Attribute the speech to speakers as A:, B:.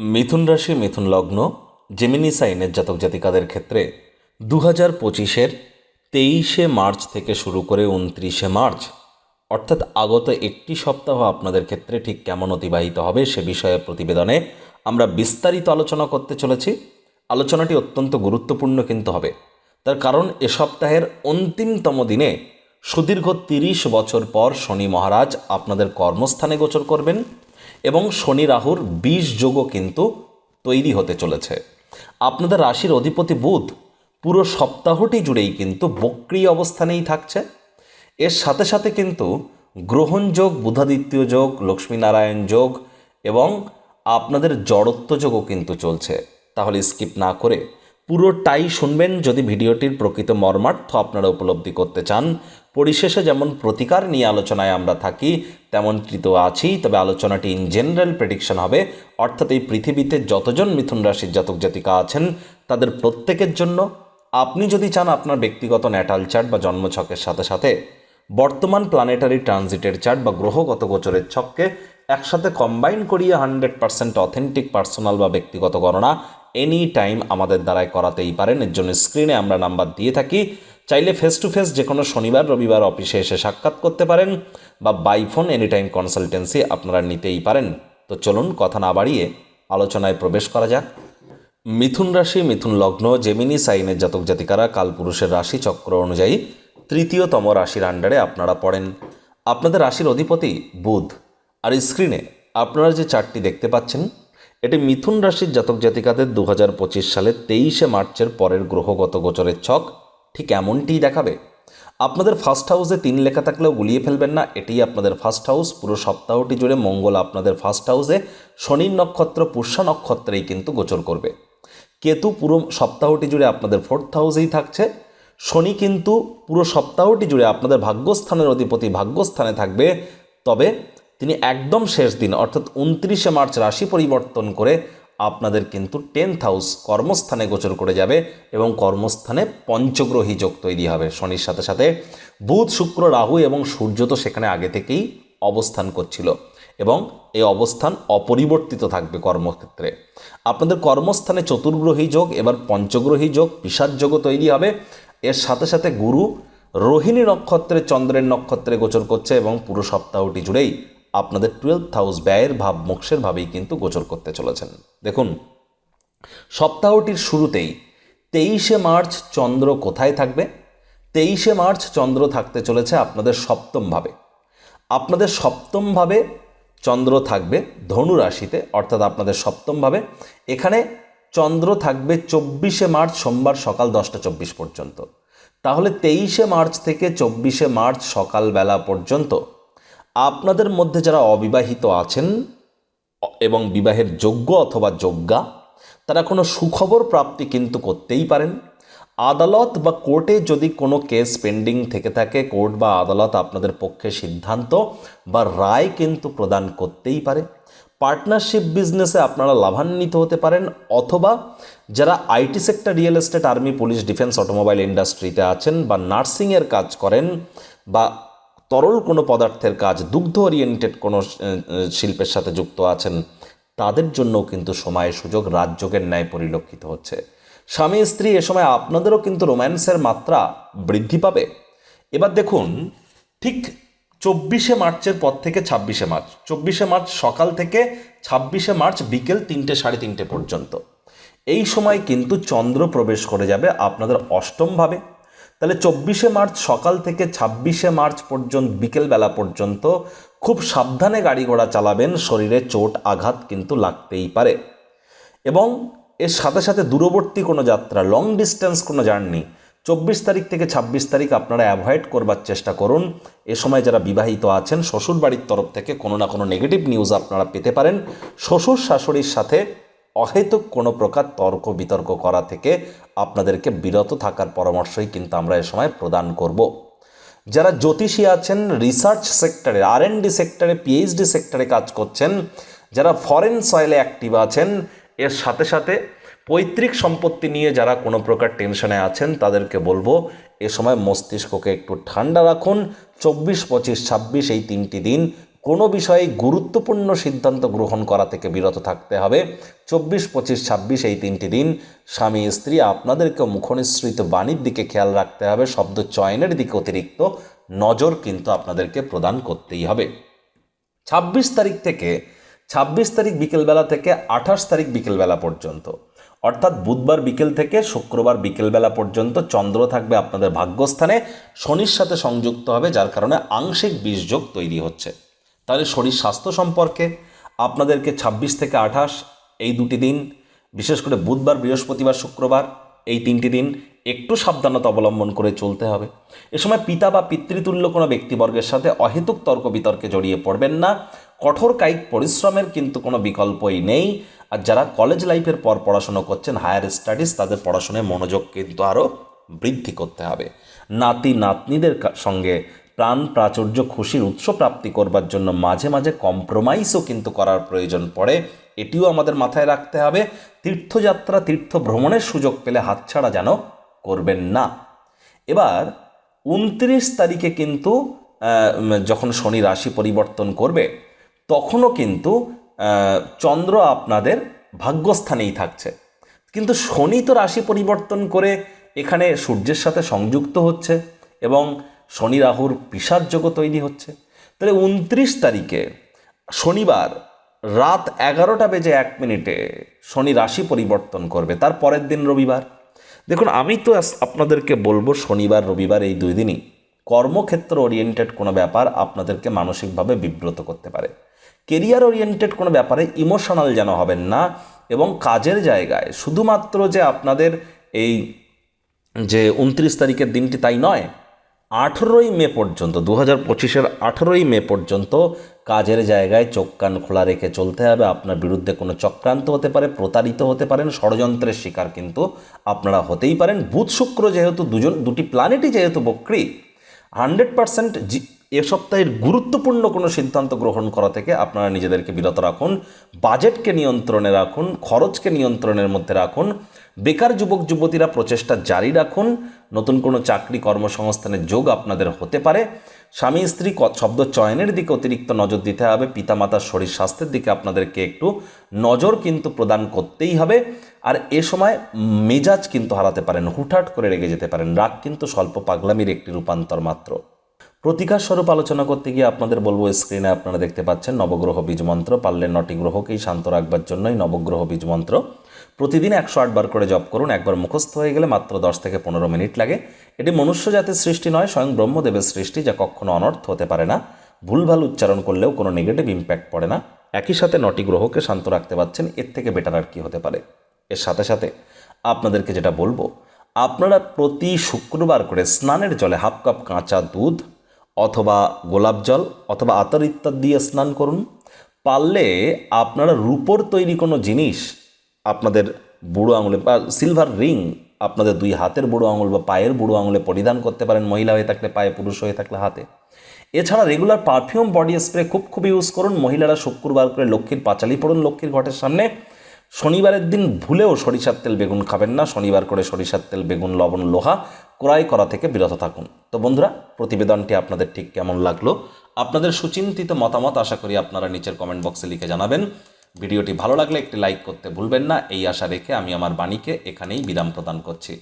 A: মিথুন রাশি, মিথুন লগ্ন জেমিনি সাইনের জাতক জাতিকাদের ক্ষেত্রে দু হাজার পঁচিশের তেইশে মার্চ থেকে শুরু করে উনত্রিশে মার্চ, অর্থাৎ আগত একটি সপ্তাহ আপনাদের ক্ষেত্রে ঠিক কেমন অতিবাহিত হবে সে বিষয়ে প্রতিবেদনে আমরা বিস্তারিত আলোচনা করতে চলেছি। আলোচনাটি অত্যন্ত গুরুত্বপূর্ণ কিন্তু হবে। তার কারণ এ সপ্তাহের অন্তিমতম দিনে সুদীর্ঘ তিরিশ বছর পর শনি মহারাজ আপনাদের কর্মস্থানে গোচর করবেন। এবং শনি রাহুর বিষ যোগও কিন্তু তৈরি হতে চলেছে। আপনাদের রাশির অধিপতি বুধ পুরো সপ্তাহটি জুড়েই কিন্তু বক্রিয় অবস্থানেই থাকছে। এর সাথে সাথে কিন্তু গ্রহণ যোগ, বুধাদিত্য যোগ, লক্ষ্মীনারায়ণ যোগ এবং আপনাদের জড়ত্ব যোগও কিন্তু চলছে। তাহলে স্কিপ না করে পুরোটাই শুনবেন। যদি ভিডিওটির প্রকৃত মর্মার্থ আপনারা উপলব্ধি করতে চান পরিশেষে যেমন প্রতিকার নিয়ে আলোচনায় আমরা থাকি তেমনটি তো আছি। তবে আলোচনাটি ইন জেনারেল প্রেডিকশন হবে। অর্থাৎ এই পৃথিবীতে যতজন মিথুন রাশির জাতক জাতিকা আছেন, তাদের প্রত্যেকের জন্য আপনি যদি চান আপনার ব্যক্তিগত ন্যাটাল চার্ট বা জন্মছকের সাথে সাথে বর্তমান প্ল্যানেটারি ট্রানজিটের চার্ট বা গ্রহগত গোচরের ছককে একসাথে কম্বাইন করিয়ে হান্ড্রেড পার্সেন্ট অথেন্টিক পার্সোনাল বা ব্যক্তিগত গণনা এনি টাইম আমাদের দ্বারাই করাতেই পারেন। এর জন্য স্ক্রিনে আমরা নাম্বার দিয়ে থাকি। চাইলে ফেস টু ফেস যে কোনো শনিবার, রবিবার অফিসে এসে সাক্ষাৎ করতে পারেন বা by phone any time consultancy আপনারা নিতেই পারেন। তো চলুন কথা না বাড়িয়ে আলোচনায় প্রবেশ করা যাক। মিথুন রাশি, মিথুন লগ্ন জেমিনি সাইনের জাতক জাতিকারা কালপুরুষের রাশি চক্র অনুযায়ী তৃতীয়তম রাশির আন্ডারে আপনারা পড়েন। আপনাদের রাশির অধিপতি বুধ। আর স্ক্রিনে আপনারা যে চারটি দেখতে পাচ্ছেন, এটি মিথুন রাশির জাতক জাতিকাদের দু হাজার পঁচিশ সালের তেইশে মার্চের পরের গ্রহগত গোচরের ছক। ঠিক এমনটিই দেখাবে। আপনাদের ফার্স্ট হাউসে তিন লেখা থাকলেও গুলিয়ে ফেলবেন না, এটিই আপনাদের ফার্স্ট হাউস পুরো সপ্তাহটি জুড়ে মঙ্গল আপনাদের ফার্স্ট হাউসে শনির নক্ষত্র, পুষ্যা নক্ষত্রেই কিন্তু গোচর করবে। কেতু পুরো সপ্তাহটি জুড়ে আপনাদের ফোর্থ হাউসেই থাকছে, শনি কিন্তু পুরো সপ্তাহটি জুড়ে আপনাদের ভাগ্যস্থানের অধিপতি ভাগ্যস্থানে থাকবে, তবে তিনি একদম শেষ দিন, অর্থাৎ উনত্রিশে মার্চ রাশি পরিবর্তন করে আপনাদের কিন্তু টেন্থ হাউস কর্মস্থানে গোচর করে যাবে এবং কর্মস্থানে পঞ্চগ্রহী যোগ তৈরি হবে শনির সাথে সাথে। বুধ, শুক্র, রাহু এবং সূর্য তো সেখানে আগে থেকেই অবস্থান করছিল এবং এই অবস্থান অপরিবর্তিত থাকবে কর্মক্ষেত্রে। আপনাদের কর্মস্থানে চতুর্গ্রহী যোগ, এবার পঞ্চগ্রহী যোগ পিসার যোগও তৈরি হবে। এর সাথে সাথে গুরু, রোহিণী নক্ষত্রে চন্দ্রের নক্ষত্রে গোচর করছে এবং পুরো সপ্তাহটি জুড়েই আপনাদের টুয়েলথ হাউস ব্যয়ের ভাব, মোক্ষের ভাবেই কিন্তু গোচর করতে চলেছেন। দেখুন, সপ্তাহটির শুরুতেই তেইশে মার্চ চন্দ্র কোথায় থাকবে? তেইশে মার্চ চন্দ্র থাকতে চলেছে আপনাদের সপ্তমভাবে আপনাদের সপ্তমভাবে চন্দ্র থাকবে ধনু রাশিতে, অর্থাৎ আপনাদের সপ্তমভাবে এখানে চন্দ্র থাকবে চব্বিশে মার্চ সোমবার সকাল দশটা চব্বিশ পর্যন্ত। তাহলে তেইশে মার্চ থেকে চব্বিশে মার্চ সকালবেলা পর্যন্ত আপনাদের মধ্যে যারা অবিবাহিত আছেন, এবং বিবাহের যোগ্য অথবা যোগ্যা, তারা কোনো সুখবর প্রাপ্তি কিন্তু করতেই পারেন। আদালত বা কোর্টে যদি কোনো কেস পেন্ডিং থেকে থাকে, কোর্ট বা আদালত আপনাদের পক্ষে সিদ্ধান্ত বা রায় কিন্তু প্রদান করতেই পারে। পার্টনারশিপ বিজনেসে আপনারা লাভান্বিত হতে পারেন, অথবা যারা IT sector real estate, army, police, defence, automobile ইন্ডাস্ট্রিতে আছেন বা নার্সিংয়ের কাজ করেন বা তরল কোনো পদার্থের কাজ, দুগ্ধ ওরিয়েন্টেড কোনো শিল্পের সাথে যুক্ত আছেন, তাদের জন্যও কিন্তু সময় সুযোগ রাজযোগের ন্যায় পরিলক্ষিত হচ্ছে। স্বামী, স্ত্রী এ সময় আপনাদেরও কিন্তু রোম্যান্সের মাত্রা বৃদ্ধি পাবে। এবার দেখুন, ঠিক চব্বিশে মার্চের পর থেকে ছাব্বিশে মার্চ, চব্বিশে মার্চ সকাল থেকে ছাব্বিশে মার্চ বিকেল তিনটে, সাড়ে তিনটে পর্যন্ত। এই সময় কিন্তু চন্দ্র প্রবেশ করে যাবে আপনাদের অষ্টমভাবে তাহলে চব্বিশে মার্চ সকাল থেকে ছাব্বিশে মার্চ পর্যন্ত, বিকেলবেলা পর্যন্ত খুব সাবধানে গাড়ি ঘোড়া চালাবেন, শরীরে চোট, আঘাত কিন্তু লাগতেই পারে। এবং এর সাথে সাথে দূরবর্তী কোনো যাত্রা লং ডিস্টেন্স কোনো জার্নি চব্বিশ তারিখ থেকে ছাব্বিশ তারিখ আপনারা অ্যাভয়েড করবার চেষ্টা করুন। এ সময় যারা বিবাহিত আছেন শ্বশুর বাড়ির তরফ থেকে কোনো না কোনো নেগেটিভ নিউজ আপনারা পেতে পারেন। শ্বশুর শাশুড়ির সাথে অহেতুক কোনো প্রকার তর্ক বিতর্ক করা থেকে আপনাদেরকে বিরত থাকার পরামর্শই কিন্তু আমরা এ সময় প্রদান করব। যারা জ্যোতিষী আছেন রিসার্চ সেক্টরে আর এন ডি সেক্টরে পিএইচডি সেক্টরে কাজ করছেন, যারা ফরেন সয়েলে অ্যাক্টিভ আছেন, এর সাথে সাথে পৈতৃক সম্পত্তি নিয়ে যারা কোনো প্রকার টেনশনে আছেন, তাদেরকে বলব এ সময় মস্তিষ্ককে একটু ঠান্ডা রাখুন। চব্বিশ, পঁচিশ, ছাব্বিশ এই তিনটি দিন কোনো বিষয়ে গুরুত্বপূর্ণ সিদ্ধান্ত গ্রহণ করা থেকে বিরত থাকতে হবে। চব্বিশ, পঁচিশ, ছাব্বিশ এই তিনটি দিন স্বামী, স্ত্রী আপনাদেরকে মুখনিসৃত বাণীর দিকে খেয়াল রাখতে হবে। শব্দ চয়নের দিকে অতিরিক্ত নজর কিন্তু আপনাদেরকে প্রদান করতেই হবে। ছাব্বিশ তারিখ থেকে, ছাব্বিশ তারিখ বিকেলবেলা থেকে, আঠাশ তারিখ বিকেলবেলা পর্যন্ত, অর্থাৎ বুধবার বিকেল থেকে শুক্রবার বিকেলবেলা পর্যন্ত চন্দ্র থাকবে আপনাদের ভাগ্যস্থানে। শনির সাথে সংযুক্ত হবে, যার কারণে আংশিক বীজযোগ তৈরি হচ্ছে। তাহলে শরীর স্বাস্থ্য সম্পর্কে আপনাদেরকে ছাব্বিশ থেকে আঠাশ, এই দুটি দিন, বিশেষ করে বুধবার, বৃহস্পতিবার, শুক্রবার, এই তিনটি দিন একটু সাবধানতা অবলম্বন করে চলতে হবে। এ সময় পিতা বা পিতৃতুল্য কোনো ব্যক্তিবর্গের সাথে অহেতুক তর্ক বিতর্কে জড়িয়ে পড়বেন না। কঠোর কায়িক পরিশ্রমের কিন্তু কোনো বিকল্পই নেই। আর যারা কলেজ লাইফের পর পড়াশুনো করছেন হায়ার স্টাডিজ তাদের পড়াশোনায় মনোযোগ কিন্তু আরও বৃদ্ধি করতে হবে। নাতি নাতনিদের সঙ্গে প্রাণ প্রাচুর্য খুশির উৎস প্রাপ্তি করবার জন্য মাঝে মাঝে কম্প্রোমাইজও কিন্তু করার প্রয়োজন পড়ে। এটিও আমাদের মাথায় রাখতে হবে। তীর্থযাত্রা তীর্থ ভ্রমণের সুযোগ পেলে হাতছাড়া যেন করবেন না। এবার উনত্রিশ তারিখে কিন্তু যখন শনি রাশি পরিবর্তন করবে, তখনও কিন্তু চন্দ্র আপনাদের ভাগ্যস্থানেই থাকছে। কিন্তু শনি তো রাশি পরিবর্তন করে এখানে সূর্যের সাথে সংযুক্ত হচ্ছে এবং শনি রাহুর পিসারযোগ্য তৈরি হচ্ছে। তাহলে উনত্রিশ তারিখে শনিবার রাত এগারোটা বেজে এক মিনিটে শনি রাশি পরিবর্তন করবে, তার পরের দিন রবিবার। দেখুন, আমি তো আপনাদেরকে বলব শনিবার, রবিবার এই দুই দিনই। কর্মক্ষেত্র ওরিয়েন্টেড কোনো ব্যাপার আপনাদেরকে মানসিকভাবে বিব্রত করতে পারে। কেরিয়ার ওরিয়েন্টেড কোনো ব্যাপারে ইমোশনাল যেন হবেন না এবং কাজের জায়গায় শুধুমাত্র যে আপনাদের এই যে উনত্রিশ তারিখের দিনটি তাই নয় আঠেরোই মে পর্যন্ত দু হাজার পঁচিশের আঠেরোই মে পর্যন্ত কাজের জায়গায় চোখ কান খোলা রেখে চলতে হবে। আপনার বিরুদ্ধে কোনো চক্রান্ত হতে পারে, প্রতারিত হতে পারেন, ষড়যন্ত্রের শিকার কিন্তু আপনারা হতেই পারেন। বুধ শুক্র যেহেতু দুজন, দুটি প্ল্যানেটই যেহেতু বক্রী হান্ড্রেড পার্সেন্ট এ সপ্তাহের গুরুত্বপূর্ণ কোনো সিদ্ধান্ত গ্রহণ করা থেকে আপনারা নিজেদেরকে বিরত রাখুন, বাজেটকে নিয়ন্ত্রণে রাখুন, খরচকে নিয়ন্ত্রণের মধ্যে রাখুন, বেকার যুবক, যুবতীরা প্রচেষ্টা জারি রাখুন, নতুন কোনো চাকরি কর্মসংস্থানের যোগ আপনাদের হতে পারে, স্বামী, স্ত্রী শব্দ চয়নের দিকে অতিরিক্ত নজর দিতে হবে, পিতামাতার শরীর স্বাস্থ্যের দিকে আপনাদেরকে একটু নজর কিন্তু প্রদান করতেই হবে, আর এ সময় মেজাজ কিন্তু হারাতে পারেন, হুটহাট করে রেগে যেতে পারেন, রাগ কিন্তু স্বল্প পাগলামির একটি রূপান্তর মাত্র। প্রতিকার স্বরূপ আলোচনা করতে গিয়ে আপনাদের বলব স্ক্রিনে আপনারা দেখতে পাচ্ছেন নবগ্রহ বীজ মন্ত্র পারলে নটি গ্রহকেই শান্ত রাখবার জন্যই নবগ্রহ বীজ মন্ত্র। প্রতিদিন একশো আটবার করে জপ করুন, একবার মুখস্থ হয়ে গেলে মাত্র দশ থেকে পনেরো মিনিট লাগে। এটি মনুষ্য জাতির সৃষ্টি নয়, স্বয়ং ব্রহ্মদেবের সৃষ্টি যা কখনো অনর্থ হতে পারে না। ভুলভাল উচ্চারণ করলেও কোনো নেগেটিভ ইম্প্যাক্ট পড়ে না। একই সাথে নটি গ্রহকে শান্ত রাখতে পারছেন, এর থেকে বেটার আর কি হতে পারে? এর সাথে সাথে আপনাদেরকে যেটা বলব, আপনারা প্রতি শুক্রবার করে স্নানের জলে হাফ কাপ কাঁচা দুধ অথবা গোলাপ জল অথবা আতর ইত্যাদি দিয়ে স্নান করুন। পারলে আপনারা রূপোর তৈরি কোনো জিনিস আপনাদের বুড়ো আঙুলে বা সিলভার রিং আপনাদের দুই হাতের বুড়ো আঙুল বা পায়ের বুড়ো আঙুলে পরিধান করতে পারেন। মহিলা হয়ে থাকলে পায়ে, পুরুষ হয়ে থাকলে হাতে। এছাড়া রেগুলার পারফিউম বডি স্প্রে খুব খুব ইউজ করুন। মহিলারা শুক্রবার করে লক্ষ্মীর পাঁচালি পড়ুন। লক্ষ্মীর ঘটের সামনে শনিবারের দিন ভুলেও সরিষার তেল বেগুন খাবেন না। শনিবার করে সরিষার তেল, বেগুন, লবণ, লোহা ক্রয় করা থেকে বিরত থাকুন। তো বন্ধুরা, প্রতিবেদনটি আপনাদের ঠিক কেমন লাগল? আপনাদের সুচিন্তিত মতামত আশা করি আপনারা নিচের কমেন্ট বক্সে লিখে জানাবেন। ভিডিওটি ভালো লাগলে একটি লাইক করতে ভুলবেন না। এই আশা রেখে আমি আমার বাণীকে এখানেই বিরাম প্রদান করছি।